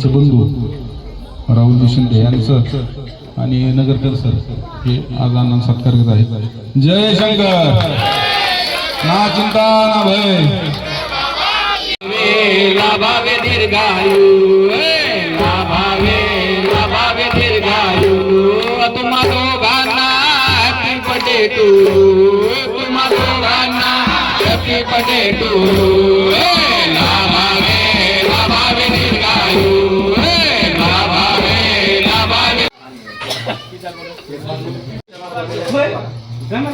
त्यांचे बंधू राहुल शिंदे यांचं आणि नगरकर सर हे आज अण्णा सत्कार करत आहेत. जय शंकर! ना चिंता ना भय. लाभावे दीर्घायू लाभावे लाभावे दीर्घायू तुम्हा दोघांना हॅपी बर्थडे तुम्हा दोघांना हॅपी पटेटू. खराडे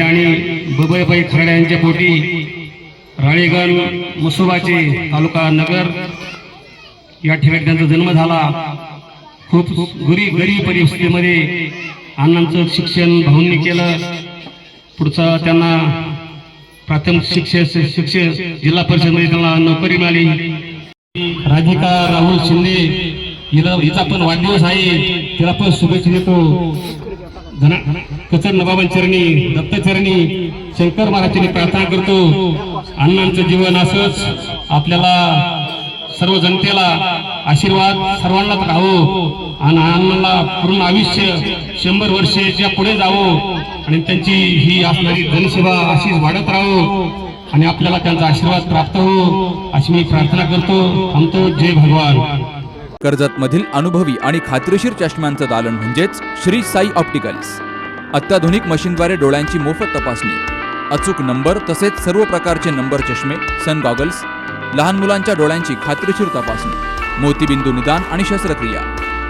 आणि बुबईबाई खराडे यांच्या पोटी राळेगण मुसोबाचे तालुका नगर या ठिकाणी त्यांचा जन्म झाला. खूप गरीब गरीब परिस्थितीमध्ये अण्णांचं शिक्षण भाऊंनी केलं. पुढचं त्यांना प्राथमिक शिक्षण शिक्षण जिल्हा परिषदमध्ये त्यांना नोकरी मिळाली. राधिका राहुल शिंदे हिला हिचा पण वाढदिवस आहे. तिला पण शुभेच्छा देतो. कचर नबाबांचरणी दत्तचरणी शंकर महाराजांनी प्रार्थना करतो. अण्णांचं जीवन असंच आपल्याला सर्व जनतेला आशीर्वाद सर्वांनाच राहो. आणि अण्णांना पूर्ण आयुष्य शंभर वर्षेच्या पुढे जावो आणि त्यांची ही असणारी जनसेवा अशीच वाढत राहो आणि आपल्याला त्यांचा आशीर्वाद प्राप्त हो अशी मी प्रार्थना करतो. थांबतो जय भगवान. कर्जतमधील अनुभवी आणि खात्रीशीर चष्म्यांचं दालन म्हणजेच श्री साई ऑप्टिकल्स. अत्याधुनिक मशीनद्वारे डोळ्यांची मोफत तपासणी. अचूक नंबर तसेच सर्व प्रकारचे नंबर चष्मे सन गॉगल्स लहान मुलांच्या डोळ्यांची खात्रीशीर तपासणी मोतीबिंदू निदान आणि शस्त्रक्रिया.